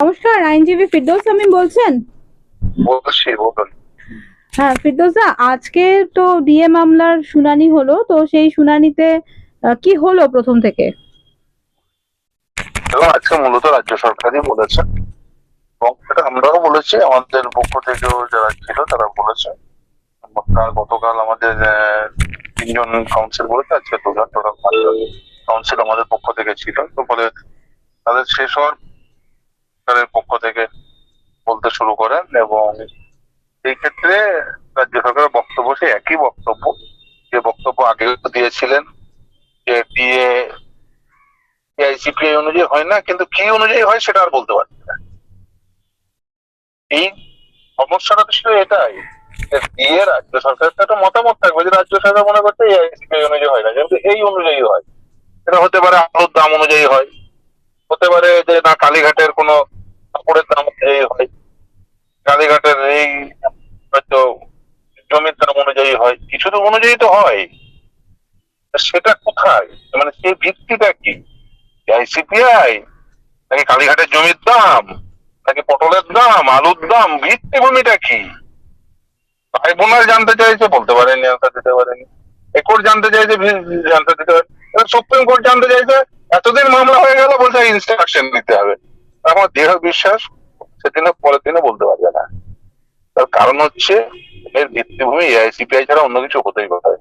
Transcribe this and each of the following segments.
নমস্কার আইনজীবী ফিরদৌস আমি বলছেন? বলছি বলুন। হ্যাঁ ফিরদৌসা আজকে তো ডিএ মামলার শুনানি হলো তো সেই শুনানিতে কি হলো প্রথম থেকে? আজকে মূলত রাজ্য সরকারই বলেছে। এবং আমরাও বলেছি আমাদের পক্ষ থেকেও যারা ছিল তারা বলেছে। কাল গতকাল আমাদের তিনজন কাউন্সিল বলেছে আজকে দুজন টোটাল কাউন্সিল আমাদের পক্ষ থেকে ছিল। তো ফলে তাদের শেষ হওয়ার সরকারের পক্ষ থেকে বলতে শুরু করেন এবং এই ক্ষেত্রে রাজ্য সরকারের বক্তব্য সেই একই বক্তব্য। যে বক্তব্য আগেও দিয়েছিলেন যে ডিএ এআইসিপিআই অনুযায়ী হয় না, কিন্তু কি অনুযায়ী হয় সেটা আর বলতে পারছি না। এই সমস্যাটা তো শুধু এটাই দিয়ে রাজ্য সরকারের তো একটা মতামত থাকবে যে রাজ্য সরকার মনে করছে এআইসিপিআই অনুযায়ী হয় না কিন্তু এই অনুযায়ী হয়। এটা হতে পারে আলুর দাম অনুযায়ী হয়। হতে পারে যে না, কালীঘাটের কোনো দাম অনুযায়ী হয়। কালীঘাটের এই হয়তো জমির দাম অনুযায়ী হয়। কিছু তো অনুযায়ী তো হয়। সেটা কোথায়? মানে সেই ভিত্তিটা কি? আইসিপিআই নাকি কালীঘাটের জমির দাম? নাকি পটলের দাম? আলুর দাম? ভিত্তিভূমিটা কি? ভাই বোনার জানতে চাইছে, বলতে পারেনি আনসার দিতে পারেনি। একর জানতে চাইছে জানতে দিতে পারে সুপ্রিম কোর্ট জানতে চাইছে, এতদিন মামলা হয়ে গেল, বলছে ইনস্ট্রাকশন দিতে হবে। আমার দৃঢ় বিশ্বাস সেদিনে পরের দিনে বলতে পারবে না। তার কারণ হচ্ছে, এর ভিত্তিভূমি এআইসিপিআই ছাড়া অন্য কিছু হতেই পারে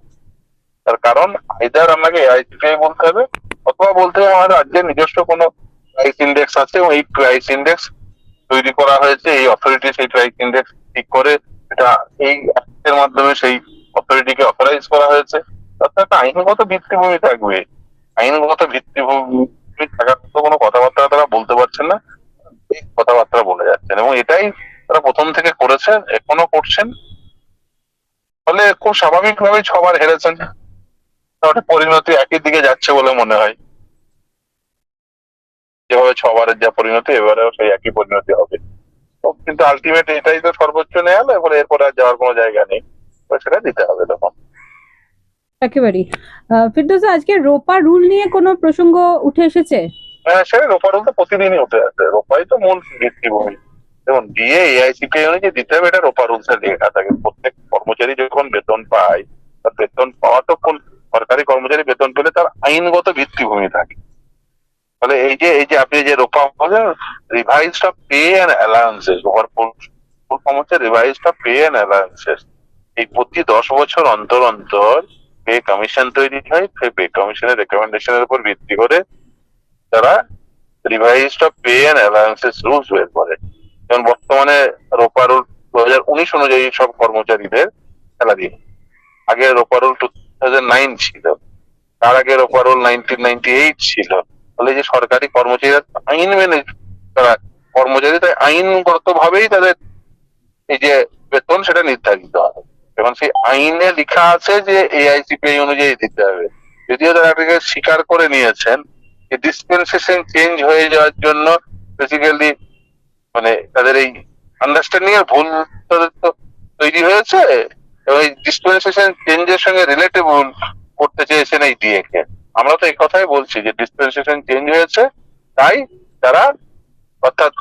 তার কারণ আইদার আপনাকে এআইসিপিআই বলতে হবে, অথবা বলতে হবে আমার রাজ্যের নিজস্ব কোনো প্রাইস ইন্ডেক্স আছে, এবং এই প্রাইস ইন্ডেক্স তৈরি করা হয়েছে, এই অথরিটি সেই প্রাইস ইন্ডেক্স ঠিক করে, এটা এই অ্যাক্টের মাধ্যমে সেই অথরিটিকে অথরাইজ করা হয়েছে। তাতে একটা আইনগত ভিত্তিভূমি থাকবে। আইনগত ভিত্তিভূমি থাকার তো কোনো কথাবার্তা তারা বলতে পারছেন না। কথাবার্তা বলে যাচ্ছেন এবং এটাই তারা প্রথম থেকে করেছেন এখনও করছেন। ফলে খুব হেরেছেন। পরিণতি একই দিকে যাচ্ছে বলে মনে হয়। যেভাবে ছবারের যা পরিণতি, এবারেও সেই একই পরিণতি হবে। কিন্তু আলটিমেট এটাই তো সর্বোচ্চ এবারে এরপরে আর যাওয়ার কোনো জায়গা নেই। সেটা দিতে হবে তখন। একেবারেই। ফিরদৌসা, আজকে রোপা রুল নিয়ে কোনো প্রসঙ্গ উঠে এসেছে? হ্যাঁ সেটা রোপা রোল তো প্রতিদিনই উঠে আসে। রোপাই তো মূল ভিত্তিভূমি। যেমন ডিএ এআইসিপি অনুযায়ী দিতে হবে, এটা রোপা রুলসে লেখা থাকে। প্রত্যেক কর্মচারী যখন বেতন পায়, তার বেতন পাওয়া তো কোন সরকারি কর্মচারী বেতন পেলে তার আইনগত ভিত্তিভূমি থাকে। ফলে এই যে এই যে আপনি যে রোপা বলেন revise of pay and allowances over full form হচ্ছে revise of pay and allowances এই প্রতি দশ বছর অন্তর অন্তর পে কমিশন তৈরি হয়, সেই পে কমিশনের রেকমেন্ডেশনের উপর ভিত্তি করে তারা revised pay and allowances rules বের করে। যেমন বর্তমানে রোপা রুল দু হাজার উনিশ অনুযায়ী সব কর্মচারীদের স্যালারি আগে ROPA rule two thousand nine ছিল, তার আগে ROPA rule nineteen ninety eight ছিল। ফলে যে সরকারি কর্মচারীরা আইন মেনে, তারা কর্মচারী তাই আইনগত ভাবেই তাদের এই যে বেতন সেটা নির্ধারিত হবে এবং সেই আইনে লেখা আছে যে এআইসিপিআই অনুযায়ী দিতে হবে। যদিও তারা এটাকে স্বীকার করে নিয়েছেন যে ডিসপেন্সেশন চেঞ্জ হয়ে যাওয়ার জন্য বেসিক্যালি মানে তাদের এই আন্ডারস্ট্যান্ডিং এর ভুল তো তৈরি হয়েছে এবং এই ডিসপেন্সেশন চেঞ্জের সঙ্গে রিলেটেবল করতে চেয়েছেন এই ডিএ কে। আমরা তো এই কথাই বলছি যে ডিসপেন্সেশন চেঞ্জ হয়েছে, তাই তারা অর্থাৎ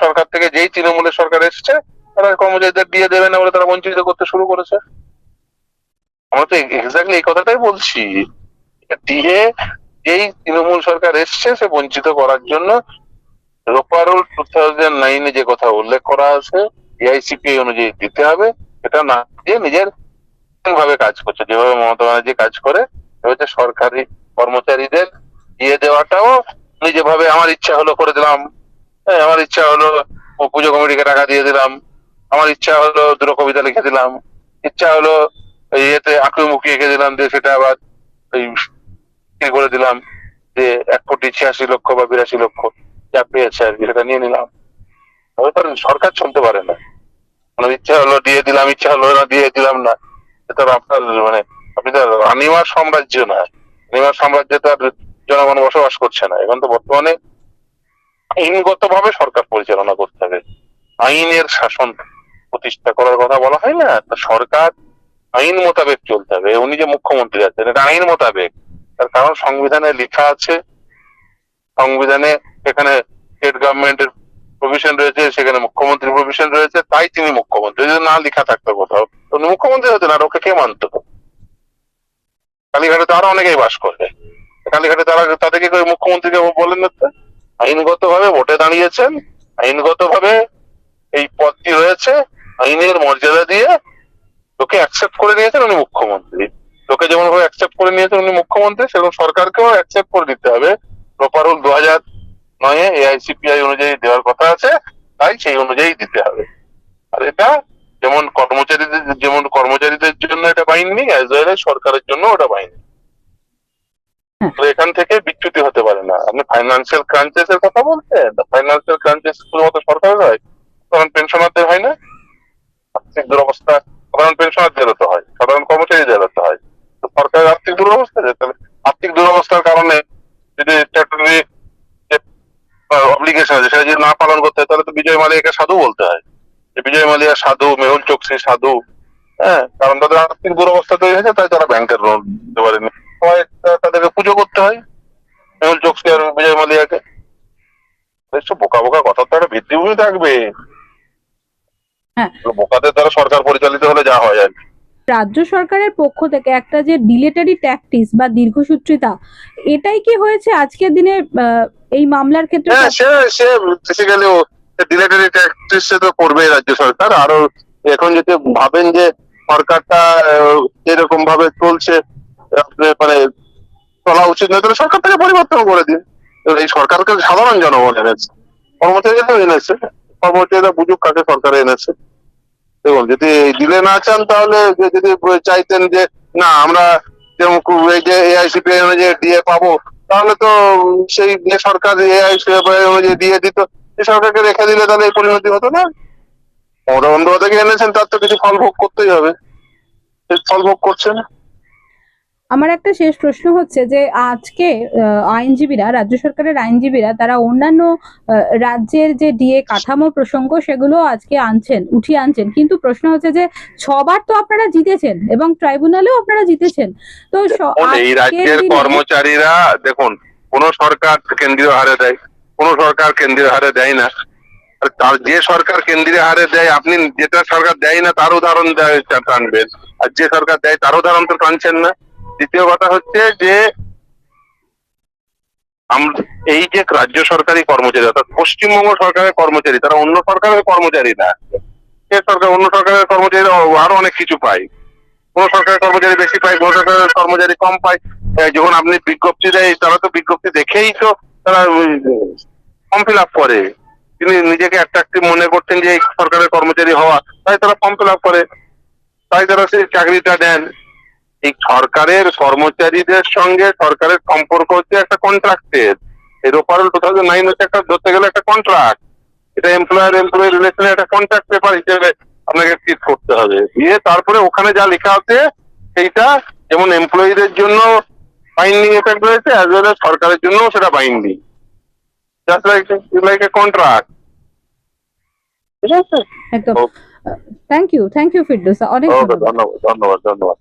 সরকার থেকে যেই তৃণমূলের সরকার এসছে তারা কর্মচারীদের দিয়ে দেবে না বলে তারা বঞ্চিত করতে শুরু করেছে। আমরা তো এক্স্যাক্টলি এই কথাটাই বলছি। দিয়ে যেই তৃণমূল সরকার এসছে সে বঞ্চিত করার জন্য রোপারুল টু থাউজেন্ড নাইনে যে কথা উল্লেখ করা আছে এআইসিপি অনুযায়ী দিতে হবে। এটা না দিয়ে নিজের ভাবে কাজ করছে। যেভাবে মমতা ব্যানার্জি কাজ করে হচ্ছে সরকারি কর্মচারীদের দিয়ে দেওয়াটাও যেভাবে আমার ইচ্ছা হলো করে দিলাম। হ্যাঁ, আমার ইচ্ছা হলো পুজো কমিটিকে টাকা দিয়ে দিলাম। আমার ইচ্ছা হলো দুটো কবিতা লিখে দিলাম। ইচ্ছা হলো ইয়েতে আঁকুমুখি এঁকে দিলাম, দিয়ে সেটা আবার ওই করে দিলাম যে এক কোটি ছিয়াশি লক্ষ বা বিরাশি লক্ষ যা পেয়েছে আর কি, সেটা নিয়ে নিলাম। সরকার চলতে পারে না। মানে ইচ্ছা হলো দিয়ে দিলাম, ইচ্ছা হলো না দিয়ে দিলাম না। এটা আপনার মানে আপনি তো রানিমার সাম্রাজ্য না। রানিমার সাম্রাজ্যে তো আর জনগণ বসবাস করছে না। এখন তো বর্তমানে আইনগত ভাবে সরকার পরিচালনা করতে হবে। আইনের শাসন। প্রতিষ্ঠা করার কথা বলা হয় না, তো সরকার আইন মোতাবেক চলতে হবে। উনি যে মুখ্যমন্ত্রী আছেন, এটা আইন মোতাবেক। তার কারণ সংবিধানে লেখা আছে, সংবিধানে এখানে স্টেট গভর্নমেন্টের প্রভিশন রয়েছে, সেখানে মুখ্যমন্ত্রীর প্রভিশন রয়েছে, তাই তিনি মুখ্যমন্ত্রী। যদি না লেখা থাকতো কোথাও, তো উনি মুখ্যমন্ত্রী হতেন, আর ওকে কে মানত? কালীঘাটে তো আরও অনেকেই বাস করে। কালীঘাটে তারা তাদেরকে মুখ্যমন্ত্রীকে বলেন না? আইনগত ভাবে ভোটে দাঁড়িয়েছেন আইনগত ভাবে এই পদটি রয়েছে আইনের মর্যাদা দিয়ে লোকে অ্যাকসেপ্ট করে নিয়েছেন উনি মুখ্যমন্ত্রী। লোকে যেমন ভাবে অ্যাকসেপ্ট করে নিয়েছেন উনি মুখ্যমন্ত্রী সেরকম সরকারকেও অ্যাকসেপ্ট করে দিতে হবে। প্রপারুল দু হাজার নয়ে এআইসিপিআই অনুযায়ী দেওয়ার কথা আছে তাই সেই অনুযায়ী দিতে হবে। আর এটা যেমন কর্মচারীদের যেমন কর্মচারীদের জন্য এটা বাইন্ডিং অ্যাজ ওয়েল এজ সরকারের জন্য ওটা বাইন্ডিং হ্যাঁ। তো এখান থেকে বিচ্যুতি হতে পারে না। আপনি ফাইন্যান্সিয়াল ক্রাঞ্চেস এর কথা বলছেন ফাইন্যান্সিয়াল ক্রাঞ্চেস শুধুমাত্র সরকারের হয় কারণ পেনশনারদের হয় না। আর্থিক দুরবস্থা সাধারণ পেনশনারদের হতে হয়, সাধারণ কর্মচারীদের হতে হয়। তো সরকারের আর্থিক দুরবস্থা যে, তাহলে আর্থিক দুরবস্থার কারণে যদি স্ট্যাটুটরি অব্লিগেশন আছে, সেটা যদি না পালন করতে হয়, তাহলে তো বিজয় মালিয়াকে সাধু বলতে হয়। যে বিজয় মালিয়া সাধু, মেহুল চোকসি সাধু হ্যাঁ কারণ তাদের আর্থিক দুরবস্থা তৈরি হয়েছে, তাই তারা ব্যাংকের লোন দিতে পারেনি। তাদেরকে পুজো করতে হয়, মেহুল চোকসি আর বিজয় মালিয়াকে। বোকা বোকা কথা তো একটা ভিত্তিভূমি থাকবে। হ্যাঁ। বোকাদের দ্বারা সরকার পরিচালিত হলে যা হয় আর রাজ্য সরকারের পক্ষ থেকে একটা যে ডিলেটারি ট্যাকটিস বা দীর্ঘসূত্রিতা এটাই কি হয়েছে আজকের দিনে এই মামলার ক্ষেত্রে? হ্যাঁ সে সে বেসিক্যালি ডিলেটারি ট্যাক্টিস তো করবে রাজ্য সরকার। আরও এখন যদি ভাবেন যে সরকারটা এরকম ভাবে চলছে মানে চলা উচিত নয় তাহলে সরকার থেকে পরিবর্তন করে দিন। এই সরকারকে সাধারণ জনগণ এনেছে কর্মচারীরা এনেছে। কর্মচারীরা বুঝুক কাকে সরকারে এনেছে। দেখুন, যদি দিলে না চান, তাহলে যদি চাইতেন যে, না, আমরা যেমন এই যে এআইসিপি অনুযায়ী ডিএ পাবো, তাহলে তো সেই যে সরকার এআইসিপি অনুযায়ী দিয়ে দিত সে সরকারকে রেখে দিলে তাহলে এই পরিণতি হতো না? মমতা বন্দ্যোপাধ্যায়কে এনেছেন, তার তো কিছু ফল ভোগ করতেই হবে। ফল ভোগ করছে না। আমার একটা শেষ প্রশ্ন হচ্ছে যে আজকে আইনজীবীরা রাজ্য সরকারের আইনজীবীরা তারা অন্যান্য রাজ্যের যে ডিএ কাঠামো প্রসঙ্গ সেগুলো আজকে আনছেন উঠিয়ে আনছেন। কিন্তু প্রশ্ন হচ্ছে যে ছবার তো আপনারা জিতেছেন এবং ট্রাইব্যুনালেও আপনারা জিতেছেন। তো এই রাজ্যের কর্মচারীরা দেখুন কোন সরকার কেন্দ্রীয় হারে দেয় কোন সরকার কেন্দ্রীয় হারে দেয় না। আর তার যে সরকার কেন্দ্রীয় হারে দেয় আপনি যেটা সরকার দেয় না তার উদাহরণ টানবেন। আর যে সরকার দেয় তার উদাহরণ তো টানছেন না। দ্বিতীয় কথা হচ্ছে যে এই যে রাজ্য সরকারি কর্মচারী, অর্থাৎ পশ্চিমবঙ্গ সরকারের কর্মচারী, তারা অন্য সরকারের কর্মচারী না। সে সরকার, অন্য সরকারের কর্মচারীরা আরও অনেক কিছু পায়। কোন সরকারের কর্মচারী বেশি পায়, কোন সরকারের কর্মচারী কম পায়। যখন আপনি বিজ্ঞপ্তি দেয়, তারা তো বিজ্ঞপ্তি দেখেই তো তারা ফর্ম ফিল আপ করে। তিনি নিজেকে অ্যাট্রাকটিভ মনে করছেন যে এই সরকারের কর্মচারী হওয়া, তাই তারা ফর্ম ফিল আপ করে। তাই তারা সেই চাকরিটা নেন এই সরকারের কর্মচারীদের সঙ্গে সরকারের সম্পর্ক হচ্ছে একটা কন্ট্রাক্টের এই রোপারল টু থাউজেন্ড নাইন হচ্ছে একটা ধরতে গেলে একটা কন্ট্রাক্ট এটা এমপ্লয়ার এমপ্লয়ি রিলেশনের একটা কন্ট্রাক্ট পেপার হিসেবে আপনাকে ট্রিট করতে হবে। দিয়ে তারপরে ওখানে যা লেখা আছে সেইটা যেমন এমপ্লয়ীদের জন্য বাইন্ডিং এফেক্ট রয়েছে অ্যাজ ওয়েল এজ সরকারের জন্য সেটা binding just like like a contract ঠিক আছে একদম। Thank you thank you Firdousa অনেক ধন্যবাদ। ধন্যবাদ ধন্যবাদ ধন্যবাদ।